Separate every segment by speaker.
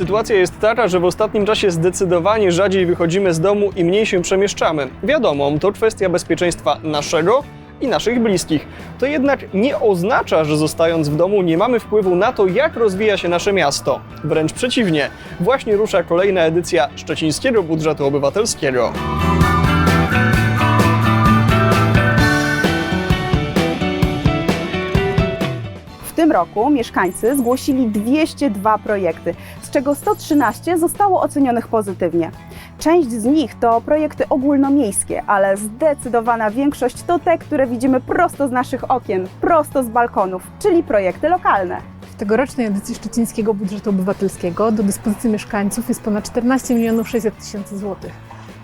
Speaker 1: Sytuacja jest taka, że w ostatnim czasie zdecydowanie rzadziej wychodzimy z domu i mniej się przemieszczamy. Wiadomo, to kwestia bezpieczeństwa naszego i naszych bliskich. To jednak nie oznacza, że zostając w domu nie mamy wpływu na to, jak rozwija się nasze miasto. Wręcz przeciwnie, właśnie rusza kolejna edycja Szczecińskiego Budżetu Obywatelskiego.
Speaker 2: Tym roku mieszkańcy zgłosili 202 projekty, z czego 113 zostało ocenionych pozytywnie. Część z nich to projekty ogólnomiejskie, ale zdecydowana większość to te, które widzimy prosto z naszych okien, prosto z balkonów, czyli projekty lokalne.
Speaker 3: W tegorocznej edycji Szczecińskiego Budżetu Obywatelskiego do dyspozycji mieszkańców jest ponad 14 milionów 600 tysięcy złotych.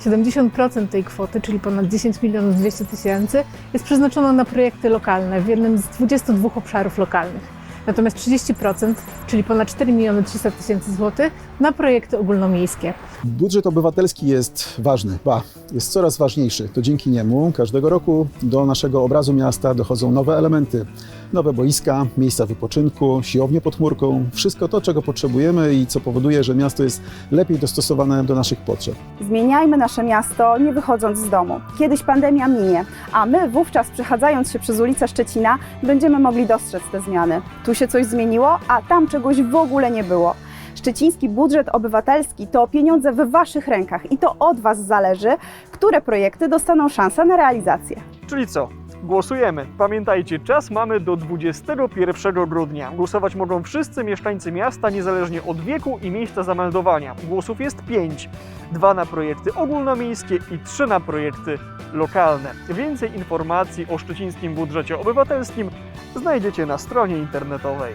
Speaker 3: 70% tej kwoty, czyli ponad 10 milionów 200 tysięcy, jest przeznaczona na projekty lokalne w jednym z 22 obszarów lokalnych. Natomiast 30%, czyli ponad 4 miliony 300 tysięcy złotych, na projekty ogólnomiejskie.
Speaker 4: Budżet obywatelski jest ważny, ba, jest coraz ważniejszy. To dzięki niemu każdego roku do naszego obrazu miasta dochodzą nowe elementy. Nowe boiska, miejsca wypoczynku, siłownie pod chmurką, wszystko to, czego potrzebujemy i co powoduje, że miasto jest lepiej dostosowane do naszych potrzeb.
Speaker 2: Zmieniajmy nasze miasto, nie wychodząc z domu. Kiedyś pandemia minie, a my wówczas przechadzając się przez ulicę Szczecina będziemy mogli dostrzec te zmiany. Tu się coś zmieniło, a tam czegoś w ogóle nie było. Szczeciński budżet obywatelski to pieniądze w Waszych rękach i to od Was zależy, które projekty dostaną szansę na realizację.
Speaker 1: Czyli co? Głosujemy. Pamiętajcie, czas mamy do 21 grudnia. Głosować mogą wszyscy mieszkańcy miasta, niezależnie od wieku i miejsca zameldowania. Głosów jest 5. Dwa na projekty ogólnomiejskie i trzy na projekty lokalne. Więcej informacji o szczecińskim budżecie obywatelskim znajdziecie na stronie internetowej.